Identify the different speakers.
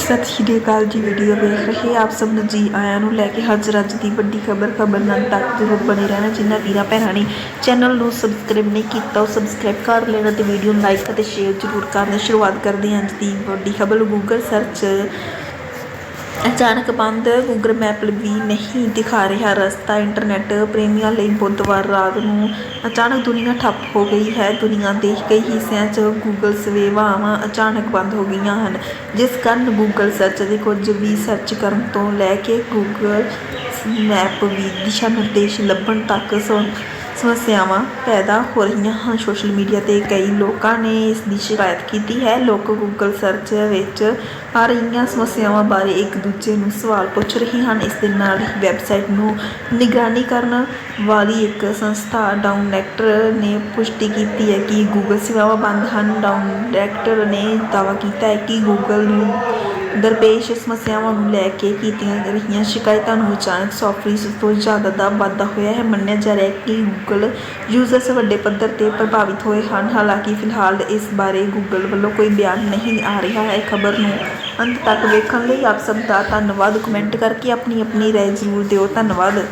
Speaker 1: ਸਤਿ ਸ਼੍ਰੀ ਅਕਾਲ ਜੀ ਵੀਡੀਓ ਵੇਖ ਰਹੇ ਆਪ ਸਭ ਨੂੰ ਜੀ ਆਇਆਂ ਨੂੰ ਲੈ ਕੇ ਹਾਜ਼ਰ ਅੱਜ ਦੀ ਵੱਡੀ ਖਬਰ ਖਬਰ ਨਾਲ ਤੱਕ ਜ਼ਰੂਰ ਬਣੇ ਰਹਿਣਾ, ਜਿਨ੍ਹਾਂ ਵੀਰਾਂ ਭੈਣਾਂ ਨੇ ਚੈਨਲ ਨੂੰ ਸਬਸਕ੍ਰਾਈਬ ਨਹੀਂ ਕੀਤਾ, ਉਹ ਸਬਸਕ੍ਰਾਈਬ ਕਰ ਲੈਣਾ ਤੇ ਵੀਡੀਓ ਨੂੰ ਲਾਈਕ ਅਤੇ ਸ਼ੇਅਰ ਜ਼ਰੂਰ ਕਰਨਾ। ਸ਼ੁਰੂਆਤ ਕਰਦੇ ਹਾਂ ਅੱਜ ਦੀ ਵੱਡੀ ਖਬਰ ਗੂਗਲ ਸਰਚ ਅਚਾਨਕ ਬੰਦ ਗੂਗਲ ਮੈਪ ਵੀ ਨਹੀਂ ਦਿਖਾ ਰਿਹਾ। ਰਸਤਾ ਇੰਟਰਨੈਟ ਪ੍ਰੇਮੀਆਂ ਲਈ ਬੁੱਧਵਾਰ ਰਾਤ ਨੂੰ ਅਚਾਨਕ ਦੁਨੀਆ ਠੱਪ ਹੋ ਗਈ ਹੈ। ਦੁਨੀਆ ਦੇ ਕਈ ਹਿੱਸਿਆਂ 'ਚ ਗੂਗਲ ਸੇਵਾਵਾਂ ਅਚਾਨਕ ਬੰਦ ਹੋ ਗਈਆਂ ਹਨ। ਜਿਸ ਕਾਰਨ ਗੂਗਲ ਸਰਚ ਦੇ ਕੁਝ ਵੀ ਸਰਚ ਕਰਨ ਤੋਂ ਲੈ ਕੇ ਗੂਗਲ ਮੈਪ ਵੀ ਦਿਸ਼ਾ ਨਿਰਦੇਸ਼ ਲੱਭਣ ਤੱਕ ਸੋ ਸਮੱਸਿਆਵਾਂ ਪੈਦਾ ਹੋ ਰਹੀਆਂ ਹਨ। ਸੋਸ਼ਲ ਮੀਡੀਆ ਤੇ ਕਈ ਲੋਕਾਂ ਨੇ ਇਸ ਦੀ ਸ਼ਿਕਾਇਤ ਕੀਤੀ ਹੈ। ਲੋਕ ਗੂਗਲ ਸਰਚ ਵਿੱਚ ਆ ਰਹੀਆਂ ਸਮੱਸਿਆਵਾਂ ਬਾਰੇ ਇੱਕ ਦੂਜੇ ਨੂੰ ਸਵਾਲ ਪੁੱਛ ਰਹੇ ਹਨ। ਇਸ ਦੇ ਨਾਲ ਹੀ ਵੈਬਸਾਈਟ ਨੂੰ ਨਿਗਰਾਨੀ ਕਰਨ ਵਾਲੀ ਇੱਕ ਸੰਸਥਾ ਡਾਊਨੈਕਟਰ ਨੇ ਪੁਸ਼ਟੀ ਕੀਤੀ ਹੈ ਕਿ ਗੂਗਲ ਸੇਵਾਵਾਂ ਬੰਦ ਹਨ। ਡਾਊਨੈਕਟਰ ਨੇ ਦਾਅਵਾ ਕੀਤਾ ਹੈ ਕਿ ਗੂਗਲ ਨੂੰ ਦਰਪੇਸ਼ ਸਮੱਸਿਆਵਾਂ ਨੂੰ ਲੈ ਕੇ ਕੀਤੀਆਂ ਰਹੀਆਂ ਸ਼ਿਕਾਇਤਾਂ ਨੂੰ ਅਚਾਨਕ ਸੌਫਟਵੇਅਰ ਤੋਂ ਜ਼ਿਆਦਾ ਦਾ ਵਾਧਾ ਹੋਇਆ ਹੈ। ਮੰਨਿਆ ਜਾ ਰਿਹਾ ਹੈ ਕਿ ਗੂਗਲ ਯੂਜ਼ਰਸ ਵੱਡੇ ਪੱਧਰ ਤੇ ਪ੍ਰਭਾਵਿਤ ਹੋਏ ਹਨ। ਹਾਲਾਂਕਿ ਫਿਲਹਾਲ ਇਸ ਬਾਰੇ ਗੂਗਲ ਵੱਲੋਂ ਕੋਈ ਬਿਆਨ ਨਹੀਂ ਆ ਰਿਹਾ ਹੈ। ਖਬਰ ਨੂੰ ਅੰਤ ਤੱਕ ਵੇਖਣ ਲਈ ਆਪ ਸਭ ਦਾ ਧੰਨਵਾਦ। ਕਮੈਂਟ ਕਰਕੇ ਆਪਣੀ ਆਪਣੀ ਰਾਏ ਜ਼ਰੂਰ ਦਿਓ। ਧੰਨਵਾਦ।